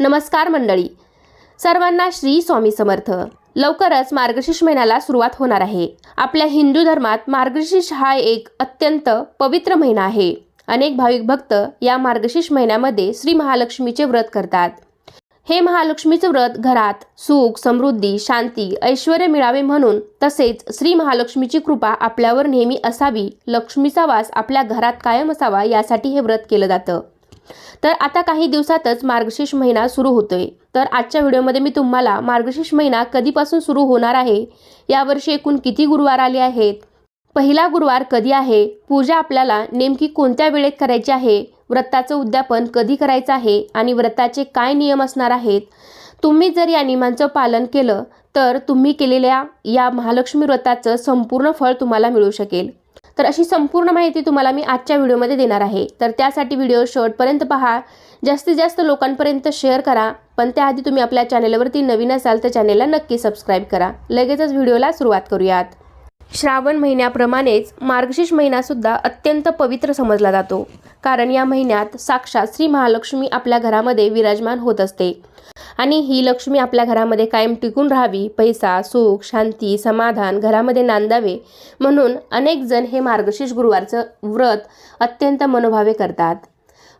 नमस्कार मंडळी. सर्वांना श्री स्वामी समर्थ. लवकरच मार्गशीर्ष महिन्याला सुरुवात होणार आहे. आपल्या हिंदू धर्मात मार्गशीर्ष हा एक अत्यंत पवित्र महिना आहे. अनेक भाविक भक्त या मार्गशीर्ष महिन्यामध्ये श्री महालक्ष्मीचे व्रत करतात. हे महालक्ष्मीचे व्रत घरात सुख समृद्धी शांती ऐश्वर मिळावे म्हणून तसेच श्री महालक्ष्मीची कृपा आपल्यावर नेहमी असावी लक्ष्मीचा वास आपल्या घरात कायम असावा यासाठी हे व्रत केलं जातं. तर आता काही दिवसातच मार्गशीर्ष महिना सुरू होतोय. तर आजच्या व्हिडिओमध्ये मी तुम्हाला मार्गशीर्ष महिना कधीपासून सुरू होणार आहे यावर्षी एकूण किती गुरुवार आले आहेत? पहिला गुरुवार कधी आहे? पूजा आपल्याला नेमकी कोणत्या वेळेत करायची आहे? व्रताचं उद्यापन कधी करायचं आहे आणि व्रताचे काय नियम असणार आहेत? तुम्ही जर या नियमांचं पालन केलं तर तुम्ही केलेल्या या महालक्ष्मी व्रताचं संपूर्ण फळ तुम्हाला मिळू शकेल. तर अशी संपूर्ण माहिती तुम्हाला मी आजच्या व्हिडिओमध्ये देणार आहे. तर त्यासाठी व्हिडिओ शेवटपर्यंत पहा. जास्तीत जास्त लोकांपर्यंत शेअर करा. पण त्याआधी तुम्ही आपल्या चॅनेलवरती नवीन असाल तर चॅनेलला नक्की सबस्क्राईब करा. लगेचच व्हिडिओला सुरुवात करूयात. श्रावण महिन्याप्रमाणेच मार्गशीर्ष महिनासुद्धा अत्यंत पवित्र समजला जातो. कारण या महिन्यात साक्षात श्री महालक्ष्मी आपल्या घरामध्ये विराजमान होत असते. आणि ही लक्ष्मी आपल्या घरामध्ये कायम टिकून राहावी पैसा सुख शांती समाधान घरामध्ये नांदावे म्हणून अनेक जण हे मार्गशीर्ष गुरुवारचं व्रत अत्यंत मनोभावे करतात.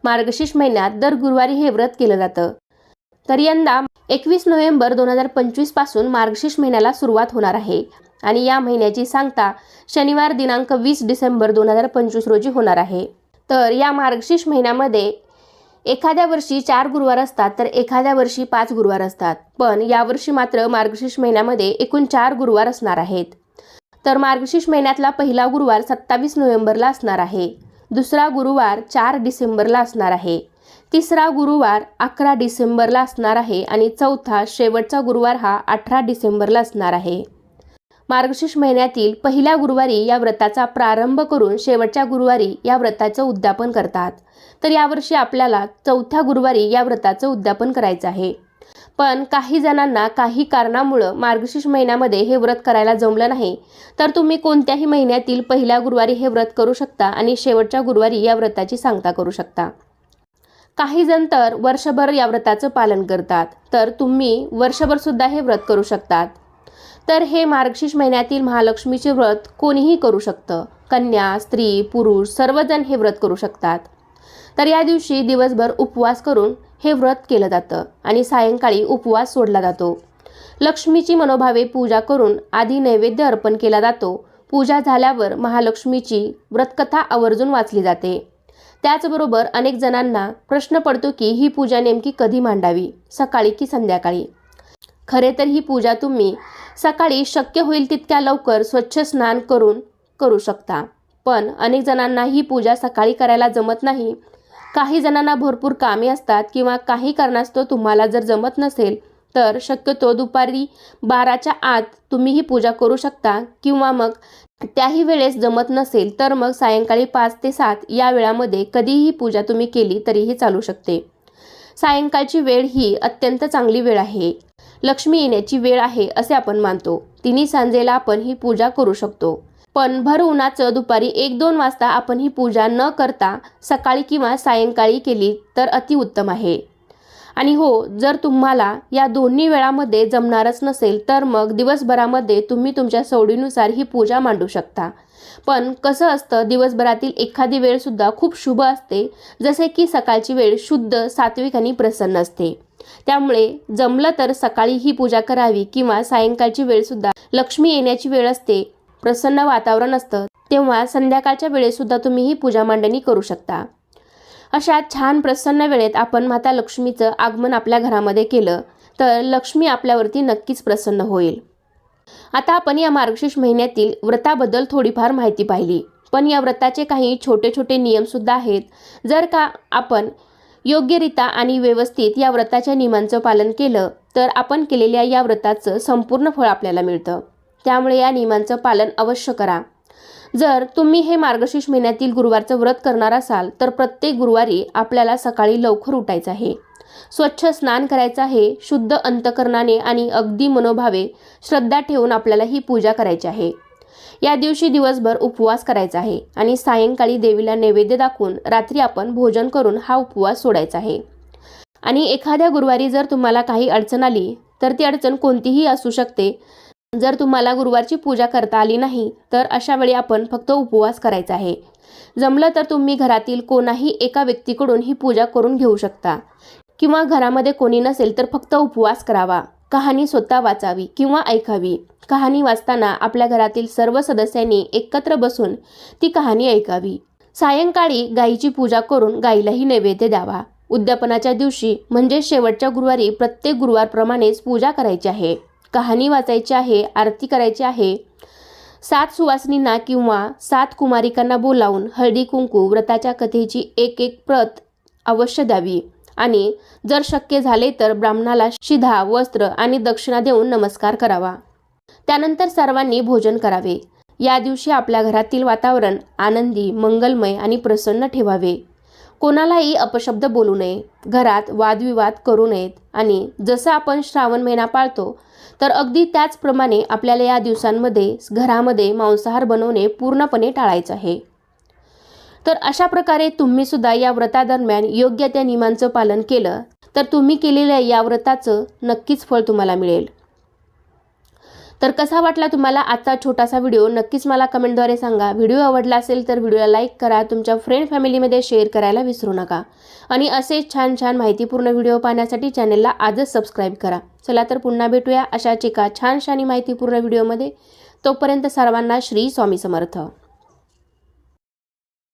मार्गशीर्ष महिन्यात दर गुरुवारी हे व्रत केलं जातं. तर यंदा एकवीस नोव्हेंबर दोन हजार पंचवीसपासून मार्गशीर्ष महिन्याला सुरुवात होणार आहे आणि या महिन्याची सांगता शनिवार दिनांक वीस डिसेंबर दोन हजार पंचवीस रोजी होणार आहे. तर या मार्गशीर्ष महिन्यामध्ये एखाद्या वर्षी चार गुरुवार असतात तर एखाद्या वर्षी पाच गुरुवार असतात. पण यावर्षी मात्र मार्गशीर्ष महिन्यामध्ये एकूण चार गुरुवार असणार आहेत. तर मार्गशीर्ष महिन्यातला पहिला गुरुवार सत्तावीस नोव्हेंबरला असणार आहे. दुसरा गुरुवार चार डिसेंबरला असणार आहे. तिसरा गुरुवार अकरा डिसेंबरला असणार आहे आणि चौथा शेवटचा गुरुवार हा अठरा डिसेंबरला असणार आहे. मार्गशीर्ष महिन्यातील पहिल्या गुरुवारी या व्रताचा प्रारंभ करून शेवटच्या गुरुवारी या व्रताचं उद्यापन करतात. तर यावर्षी आपल्याला चौथ्या गुरुवारी या व्रताचं उद्यापन करायचं आहे. पण काही जणांना काही कारणामुळं मार्गशीर्ष महिन्यामध्ये हे व्रत करायला जमलं नाही. तर तुम्ही कोणत्याही महिन्यातील पहिल्या गुरुवारी हे व्रत करू शकता आणि शेवटच्या गुरुवारी या व्रताची सांगता करू शकता. काही जण तर वर्षभर या व्रताचं पालन करतात. तर तुम्ही वर्षभरसुद्धा हे व्रत करू शकतात. तर हे मार्गशीर्ष महिन्यातील महालक्ष्मीचे व्रत कोणीही करू शकतं. कन्या स्त्री पुरुष सर्वजण हे व्रत करू शकतात. तर या दिवशी दिवसभर उपवास करून हे व्रत केलं जातं आणि सायंकाळी उपवास सोडला जातो. लक्ष्मीची मनोभावे पूजा करून आधी नैवेद्य अर्पण केला जातो. पूजा झाल्यावर महालक्ष्मीची व्रतकथा आवर्जून वाचली जाते. त्याचबरोबर अनेक जणांना प्रश्न पडतो की ही पूजा नेमकी कधी मांडावी? सकाळी की संध्याकाळी? खरे तर ही पूजा तुम्ही सकाळी शक्य होईल तितक्या लवकर स्वच्छ स्नान करून करू शकता. पण अनेक जणांना ही पूजा सकाळी करायला जमत नाही. काही जणांना भरपूर कामे असतात किंवा काही कारणास्तव तुम्हाला जर जमत नसेल तर शक्यतो दुपारी बाराच्या आत तुम्ही ही पूजा करू शकता किंवा मग त्याही वेळेस जमत नसेल तर मग सायंकाळी पाच ते सात या वेळामध्ये कधीही पूजा तुम्ही केली तरीही चालू शकते. सायंकाळची वेळ ही अत्यंत चांगली वेळ आहे. लक्ष्मी येण्याची वेळ आहे असे आपण मानतो. तिन्ही सांजेला आपण ही पूजा करू शकतो. पण भर उन्हाचं दुपारी एक दोन वाजता आपण ही पूजा न करता सकाळी किंवा सायंकाळी केली तर अतिउत्तम आहे. आणि हो जर तुम्हाला या दोन्ही वेळामध्ये जमणारच नसेल तर मग दिवसभरामध्ये तुम्ही तुमच्या सवडीनुसार ही पूजा मांडू शकता. पण कसं असतं दिवसभरातील एखादी वेळसुद्धा खूप शुभ असते. जसे की सकाळची वेळ शुद्ध सात्विक आणि प्रसन्न असते. त्यामुळे जमलं तर सकाळी ही पूजा करावी किंवा सायंकाळची वेळसुद्धा लक्ष्मी येण्याची वेळ असते प्रसन्न वातावरण असतं तेव्हा संध्याकाळच्या वेळेसुद्धा तुम्ही ही पूजा मांडणी करू शकता. अशा छान प्रसन्न वेळेत आपण माता लक्ष्मीचं आगमन आपल्या घरामध्ये केलं तर लक्ष्मी आपल्यावरती नक्कीच प्रसन्न होईल. आता आपण या मार्गशीर्ष महिन्यातील व्रताबद्दल थोडीफार माहिती पाहिली. पण या व्रताचे काही छोटे छोटे नियमसुद्धा आहेत. जर का आपण योग्यरित्या आणि व्यवस्थित या व्रताच्या नियमांचं पालन केलं तर आपण केलेल्या या व्रताचं संपूर्ण फळ आपल्याला मिळतं. त्यामुळे या नियमांचं पालन अवश्य करा. जर तुम्ही हे मार्गशीर्ष महिन्यातील गुरुवारचं व्रत करणार असाल तर प्रत्येक गुरुवारी आपल्याला सकाळी लवकर उठायचं आहे. स्वच्छ स्नान करायचं आहे शुद्ध अंतकरणाने आणि अगदी मनोभावे श्रद्धा ठेवून आपल्याला ही पूजा करायची आहे. या दिवशी दिवसभर उपवास करायचा आहे आणि सायंकाळी देवीला नैवेद्य दाखवून रात्री आपण भोजन करून हा उपवास सोडायचा आहे. आणि एखाद्या गुरुवारी जर तुम्हाला काही अडचण आली तर ती अडचण कोणतीही असू शकते. जर तुम्हाला गुरुवारची पूजा करता आली नाही तर अशा वेळी आपण फक्त उपवास करायचा आहे. जमलं तर तुम्ही घरातील कोणाही एका व्यक्तीकडून ही पूजा करून घेऊ शकता. किंवा घरामध्ये कोणी नसेल तर फक्त उपवास करावा. कहाणी स्वतः वाचावी किंवा ऐकावी. कहाणी वाचताना आपल्या घरातील सर्व सदस्यांनी एकत्र बसून ती कहाणी ऐकावी. सायंकाळी गायीची पूजा करून गायीलाही नैवेद्य द्यावा. उद्यापनाच्या दिवशी म्हणजे शेवटच्या गुरुवारी प्रत्येक गुरुवारप्रमाणेच पूजा करायची आहे. कहाणी वाचायची आहे आरती करायची आहे. सात सुवासिनींना किंवा सात कुमारिकांना बोलावून हळदी कुंकू व्रताच्या कथेची एक एक प्रत अवश्य द्यावी. आणि जर शक्य झाले तर ब्राह्मणाला शिधा वस्त्र आणि दक्षिणा देऊन नमस्कार करावा. त्यानंतर सर्वांनी भोजन करावे. या दिवशी आपल्या घरातील वातावरण आनंदी मंगलमय आणि प्रसन्न ठेवावे. कोणालाही अपशब्द बोलू नये. घरात वादविवाद करू नयेत. आणि जसं आपण श्रावण महिना पाळतो तर अगदी त्याचप्रमाणे आपल्याला या दिवसांमध्ये घरामध्ये मांसाहार बनवणे पूर्णपणे टाळायचं आहे. तर अशा प्रकारे तुम्ही सुद्धा या व्रतादरम्यान योग्य त्या नियमांचं पालन केलं तर तुम्ही केलेल्या या व्रताचं नक्कीच फळ तुम्हाला मिळेल. तर कसा वाटला तुम्हाला आजचा छोटासा व्हिडिओ? नक्कीच मला कमेंटद्वारे सांगा. व्हिडिओ आवडला असेल तर व्हिडिओला लाईक करा तुमच्या फ्रेंड फॅमिलीमध्ये शेअर करायला विसरू नका. आणि असेच छान छान माहितीपूर्ण व्हिडिओ पाहण्यासाठी चॅनलला आजच सबस्क्राईब करा. चला तर पुन्हा भेटूया अशाच एका छानशा माहितीपूर्ण व्हिडिओमध्ये. तोपर्यंत सर्वांना श्री स्वामी समर्थ.